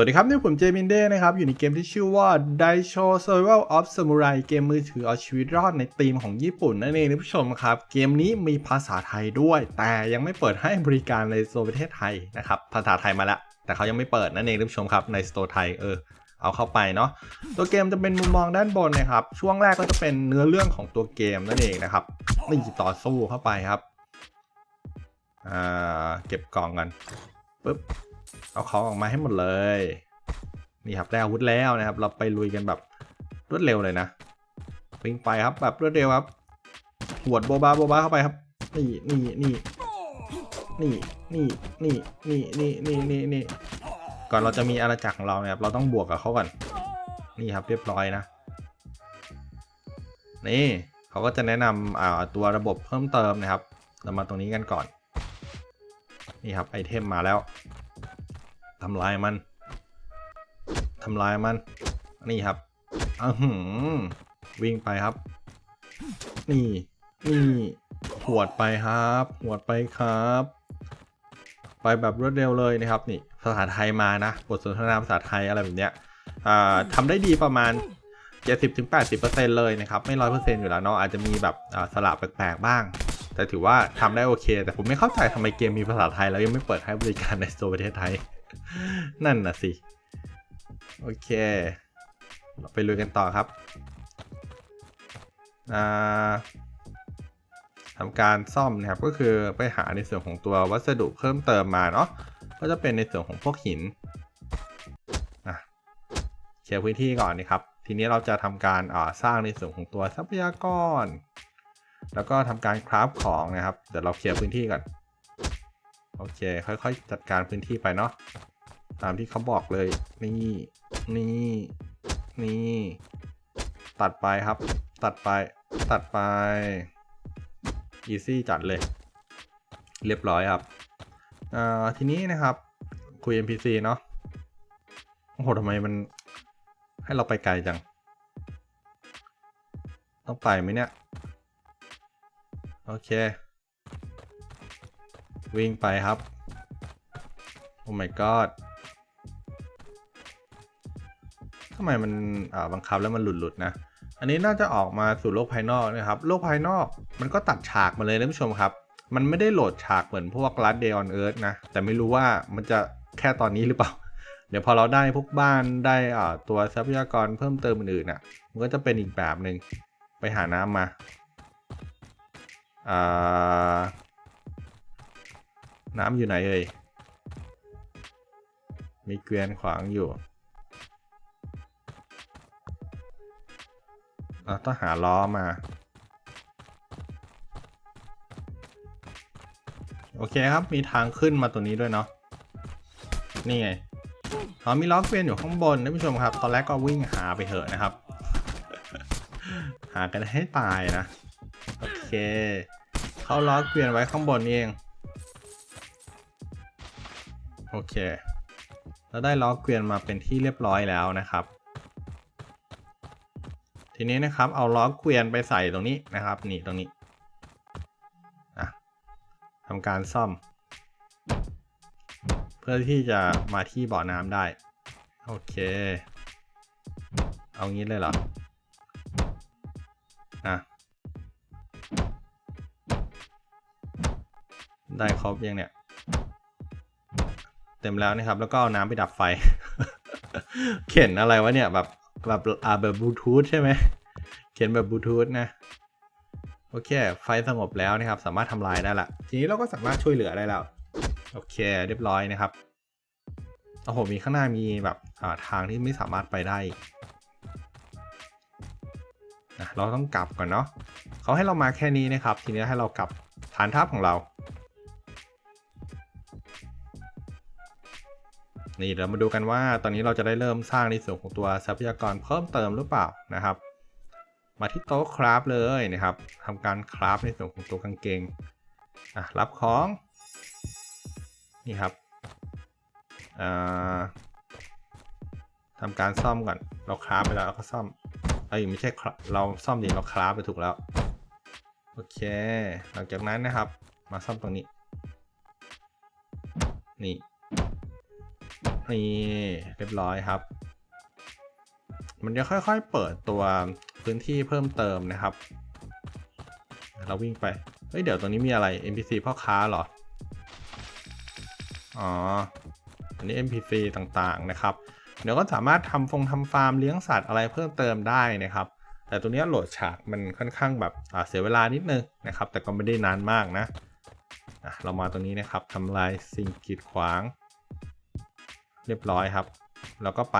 วัสดีครับ นี่ผมเจมินเด้นะครับ อยู่ในเกมที่ชื่อว่า Daisho Survival of Samurai เกมมือถือเอาชีวิตรอดในธีมของญี่ปุ่นนั่นเองท่านผู้ชมครับ เกมนี้มีภาษาไทยด้วย แต่ยังไม่เปิดให้บริการในโซนประเทศไทยนะครับ ภาษาไทยมาแล้วแต่เขายังไม่เปิดนั่นเองท่านผู้ชมครับในสโตร์ไทยเออเอาเข้าไปเนาะตัวเกมจะเป็นมุมมองด้านบนนะครับ ช่วงแรกก็จะเป็นเนื้อเรื่องของตัวเกมนั่นเองนะครับนี่ต่อสู้เข้าไปครับอ่าเก็บกล่องกันปึ๊บ เอาของออกมาให้หมดเลย นี่ครับได้อาวุธแล้วนะครับ เราไปลุยกันแบบรวดเร็วเลยนะวิ่งไปครับแบบรวดเร็วครับหวดโบบาโบบาเข้าไปครับ นี่นี่นี่นี่นี่นี่นี่นี่นี่นี่นี่ก่อนเราจะมีอาณาจักรของเราเนี่ยครับเราต้องบวกกับเขาก่อน นี่ครับเรียบร้อยนะ นี่เขาก็จะแนะนำอ่าตัวระบบเพิ่มเติมนะครับ เรามาตรงนี้กันก่อน นี่ครับไอเทมมาแล้ว ทำลายมันทำลายมัน นี่ครับอือหือวิ่งไปครับ นี่ นี่หวดไปครับหวดไปครับ ไปแบบรวดเร็วเลยนะครับ นี่ ภาษาไทยมานะ บทสนทนาภาษาไทยอะไรแบบเนี้ยอ่าทำได้ดีประมาณ 70-80%เลยนะครับ ไม่ร้อยเปอร์เซ็นต์อยู่แล้วเนาะ อาจจะมีแบบสลับแปลกๆบ้าง แต่ถือว่าทำได้โอเค แต่ผมไม่เข้าใจทำไมเกมมีภาษาไทยแล้วยังไม่เปิดให้บริการในโซนประเทศไทย นั่นน่ะสิ โอเค เราไปลุยกันต่อครับทำการซ่อมนะครับก็คือไปหาในส่วนของตัววัสดุเพิ่มเติมมาเนาะก็จะเป็นในส่วนของพวกหินอะเคลียร์พื้นที่ก่อนนะครับ ทีนี้เราจะทำการสร้างในส่วนของตัวทรัพยากร แล้วก็ทำการคราฟของนะครับ เดี๋ยวเราเคลียร์พื้นที่ก่อน โอเค ค่อยๆ จัดการพื้นที่ไปเนาะตามที่เขาบอกเลย นี่ นี่ นี่ ตัดไปครับ ตัดไป ตัดไป อีซี่จัดเลย เรียบร้อยครับอ่าทีนี้นะครับ คุย NPC เนาะโอ้โหทำไมมัน ให้เราไปไกลจัง ต้องไปไหมเนี่ย โอเค วิ่งไปครับ โอ้ my god ทำไมมันอ่าบังคับแล้วมันหลุดๆนะ อันนี้น่าจะออกมาสู่โลกภายนอกนะครับ โลกภายนอกมันก็ตัดฉากมาเลยนะผู้ชมครับ มันไม่ได้โหลดฉากเหมือนพวกรัดเดออนเอิร์ธนะ แต่ไม่รู้ว่ามันจะแค่ตอนนี้หรือเปล่า เดี๋ยวพอเราได้พวกบ้านได้อ่าตัวทรัพยากรเพิ่มเติมอื่นๆน่ะ มันก็จะเป็นอีกแบบหนึ่งไปหาน้ำมา อ่า น้ำอยู่ไหนเอ่ย มีเกวียนขวางอยู่เราต้องหาล้อมา โอเคครับ มีทางขึ้นมาตัวนี้ด้วยเนาะ นี่ไงอ๋อมีล้อเกวียนอยู่ข้างบนท่านผู้ชมครับ ตอนแรกก็วิ่งหาไปเถอะนะครับ หากันให้ตายนะ โอเค เขาล้อเกวียนไว้ข้างบนเอง โอเค เราได้ล้อเกวียนมาเป็นที่เรียบร้อยแล้วนะครับ ทีนี้นะครับเอาล้อเกวียนไปใส่ตรงนี้นะครับ นี่ตรงนี้อะทำการซ่อม เพื่อที่จะมาที่บ่อน้ำได้ โอเค เอางี้เลยเหรออะได้ครบยังเนี่ย ต็มแล้วนะครับ แล้วก็เอาน้ำไปดับไฟ เขียนอะไรวะเนี่ยแบบแบบอ่าแบบบลูทูธใช่ไหมเขียนแบบบลูทูธนะโอเค ไฟสงบแล้วนะครับ สามารถทำลายได้ละ ทีนี้เราก็สามารถช่วยเหลือได้แล้ว โอเค เรียบร้อยนะครับโอ้โหมีข้างหน้ามีแบบอ่าทางที่ไม่สามารถไปได้นะเราต้องกลับก่อนเนาะเขาให้เรามาแค่นี้นะครับ ทีนี้ให้เรากลับฐานทัพของเรา นี่เดี๋ยวมาดูกันว่าตอนนี้เราจะได้เริ่มสร้างในส่วนของตัวทรัพยากรเพิ่มเติมหรือเปล่านะครับ มาที่โต๊ะคราฟเลยนะครับทำการคราฟในส่วนของตัวกางเกงอะรับของนี่ครับอ่าทำการซ่อมก่อน เราคราฟไปแล้วเราก็ซ่อมเอ้ยไม่ใช่เราซ่อมดีเราคราฟไปถูกแล้วโอเค หลังจากนั้นนะครับ มาซ่อมตรงนี้ นี่ นี่เรียบร้อยครับ มันจะค่อยๆเปิดตัวพื้นที่เพิ่มเติมนะครับ เราวิ่งไป เฮ้ย เดี๋ยวตรงนี้มีอะไร NPC พ่อค้าเหรอ อ๋อ อันนี้ NPC ต่างๆนะครับ เดี๋ยวก็สามารถทำฟงทำฟาร์มเลี้ยงสัตว์อะไรเพิ่มเติมได้นะครับ แต่ตัวนี้โหลดฉากมันค่อนข้างแบบเสียเวลานิดนึงนะครับ แต่ก็ไม่ได้นานมากนะเรามาตรงนี้นะครับทำลายสิ่งกีดขวาง เรียบร้อยครับ แล้วก็ไป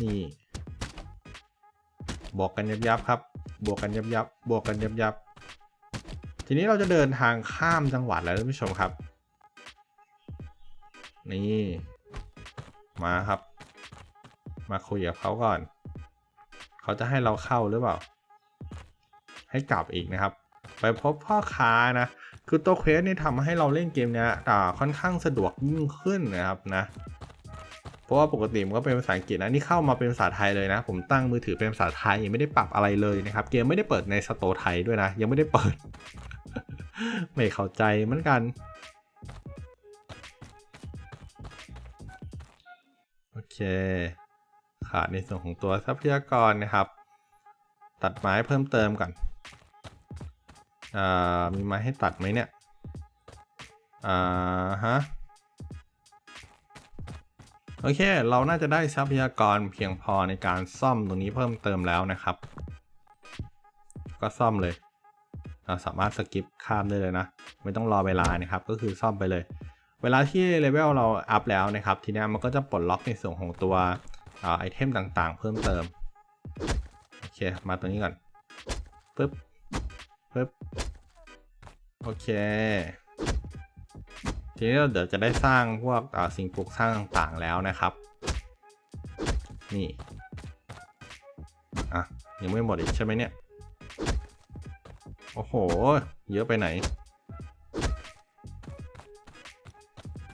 นี่บวกกันยับยับครับ บวกกันยับยับบวกกันยับยับทีนี้เราจะเดินทางข้ามจังหวัดแล้วท่านผู้ชมครับ นี่มาครับ มาคุยกับเขาก่อน เขาจะให้เราเข้าหรือเปล่า ให้กลับอีกนะครับ ไปพบพ่อค้านะ คือตัวเควสนี่ทำให้เราเล่นเกมเนี้ยอ่าค่อนข้างสะดวกยิ่งขึ้นนะครับนะ เพราะว่าปกติมันก็เป็นภาษาอังกฤษนะนี่เข้ามาเป็นภาษาไทยเลยนะ ผมตั้งมือถือเป็นภาษาไทยยังไม่ได้ปรับอะไรเลยนะครับ เกมไม่ได้เปิดในสโตร์ไทยด้วยนะ ยังไม่ได้เปิด ไม่เข้าใจเหมือนกันโอเคขาดในส่วนของตัวทรัพยากรนะครับ ตัดไม้เพิ่มเติมก่อน อ่ามีไม้ให้ตัดไหมเนี่ย อ่าฮะ โอเค เราน่าจะได้ทรัพยากรเพียงพอในการซ่อมตรงนี้เพิ่มเติมแล้วนะครับ ก็ซ่อมเลย เราสามารถสกิปข้ามได้เลยนะ ไม่ต้องรอเวลานะครับ ก็คือซ่อมไปเลย เวลาที่เลเวลเราอัพแล้วนะครับ ทีนี้มันก็จะปลดล็อกในส่วนของตัวอไอเทมต่างๆ เพิ่มเติม โอเค มาตรงนี้ก่อนปึ๊บ ปึ๊บโอเค ทีนี้เราเดี๋ยวจะได้สร้างพวกสิ่งปลูกสร้างต่างๆแล้วนะครับ นี่ อะ ยังไม่หมดอีกใช่ไหมเนี่ย โอ้โห เยอะไปไหน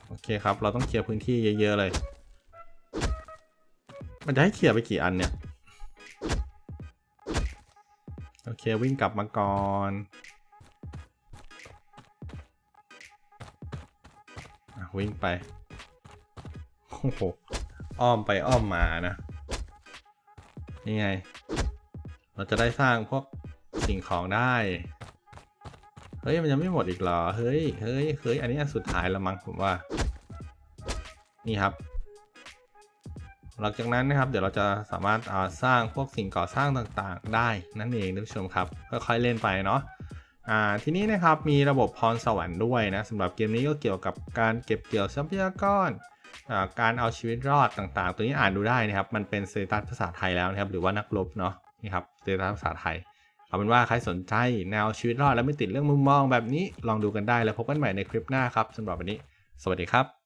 โอเคครับ เราต้องเคลียร์พื้นที่เยอะ ๆ เลย มันจะให้เคลียร์ไปกี่อันเนี่ย ควิ่งกลับมาก่อนอวิ่งไป โอ้โห อ้อมไปอ้อมมานะนี่ไง เราจะได้สร้างพวกสิ่งของได้ เฮ้ย มันยังไม่หมดอีกเหรอ เฮ้ย เฮ้ย เฮ้ย อันนี้อันสุดท้ายล้วมั้งผมว่า นี่ครับ หลังจากนั้นนะครับเดี๋ยวเราจะสามารถาสร้างพวกสิ่งก่อสร้างต่างๆ ได้นั่นเองท่านผู้ชมครับค่อยๆเล่นไปเนาะทีนี้นะครับมีระบบพรสวรรค์ด้วยนะสำหรับเกมนี้ก็เกี่ยวกับการเก็บเกี่ยวทรัพยากรการเอาชีวิตรอดต่างๆ ตัวนี้อ่านดูได้นะครับ มันเป็นสเตตัสภาษาไทยแล้วนะครับ หรือว่านักรบเนาะนี่ครับสเตตัสภาษาไทย เอาเป็นว่าใครสนใจแนวชีวิตรอดและไม่ติดเรื่องมุมมองแบบนี้ลองดูกันได้แล้วพบกันใหม่ในคลิปหน้าครับสำหรับวันนี้ สวัสดีครับ